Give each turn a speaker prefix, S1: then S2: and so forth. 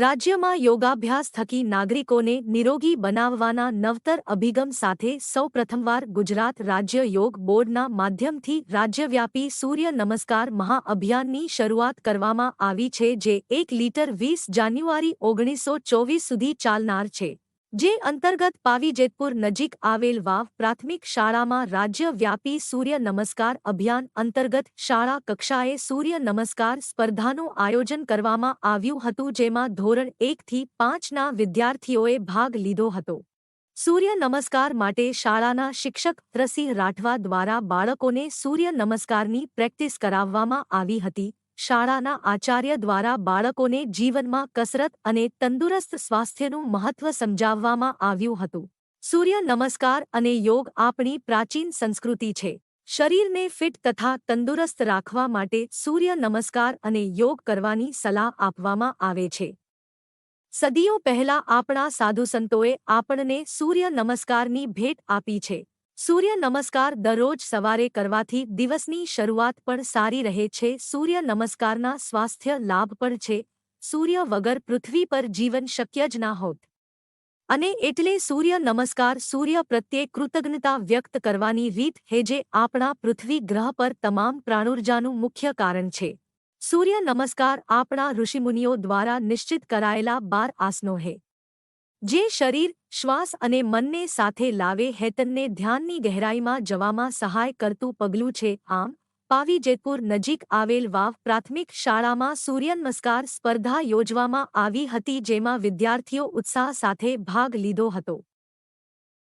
S1: રાજ્યમાં યોગાભ્યાસ થકી નાગરિકોને નિરોગી બનાવવાના નવતર અભિગમ સાથે સૌપ્રથમવાર ગુજરાત રાજ્ય યોગ બોર્ડના માધ્યમથી રાજ્યવ્યાપી સૂર્ય નમસ્કાર મહાઅભિયાનની શરૂઆત કરવામાં આવી છે, જે એક લીટર વીસ જાન્યુઆરી ઓગણીસો ચોવીસ સુધી ચાલનાર છે. જે અંતર્ગત પાવીજેતપુર નજીક આવેલ વાવ પ્રાથમિક શાળામાં રાજ્યવ્યાપી સૂર્ય નમસ્કાર અભિયાન અંતર્ગત શાળા કક્ષાએ સૂર્ય નમસ્કાર સ્પર્ધાનું આયોજન કરવામાં આવ્યું હતું, જેમાં ધોરણ એકથી પાંચના વિદ્યાર્થીઓએ ભાગ લીધો હતો. સૂર્ય નમસ્કાર માટે શાળાના શિક્ષક ત્રસિંહ રાઠવા દ્વારા બાળકોને સૂર્ય નમસ્કારની પ્રેક્ટિસ કરાવવામાં આવી હતી. શાળાના આચાર્ય દ્વારા બાળકોને જીવનમાં કસરત અને તંદુરસ્ત સ્વાસ્થ્યનું મહત્વ સમજાવવામાં આવ્યું હતું. સૂર્ય નમસ્કાર અને યોગ આપણી પ્રાચીન સંસ્કૃતિ છે. શરીરને ફિટ તથા તંદુરસ્ત રાખવા માટે સૂર્ય નમસ્કાર અને યોગ કરવાની સલાહ આપવામાં આવે છે. સદીઓ પહેલા આપણા સાધુસંતોએ આપણને સૂર્ય નમસ્કારની ભેટ આપી છે. સૂર્ય નમસ્કાર દરરોજ સવારે કરવાથી દિવસની શરૂઆત પણ સારી રહે છે. સૂર્ય નમસ્કારના સ્વાસ્થ્ય લાભ પણ છે. સૂર્ય વગર પૃથ્વી પર જીવન શક્ય જ ના હોત. અને એટલે સૂર્ય નમસ્કાર સૂર્ય પ્રત્યે કૃતજ્ઞતા વ્યક્ત કરવાની રીત હે જે આપણા પૃથ્વી ગ્રહ પર તમામ પ્રાણુર્જાનું મુખ્ય કારણ છે. સૂર્ય નમસ્કાર આપણા ઋષિમુનિઓ દ્વારા નિશ્ચિત કરાયેલા બાર આસનો હે. જે શરીર, શ્વાસ અને મનને સાથે લાવે હેતનને ધ્યાનની ગહેરાઈમાં જવામાં સહાય કરતું પગલું છે આમ, પાવી જેતપુર નજીક આવેલ વાવ પ્રાથમિક શાળામાં સૂર્યનમસ્કાર સ્પર્ધા યોજવામાં આવી હતી જેમાં વિદ્યાર્થીઓ ઉત્સાહ સાથે ભાગ લીધો હતો.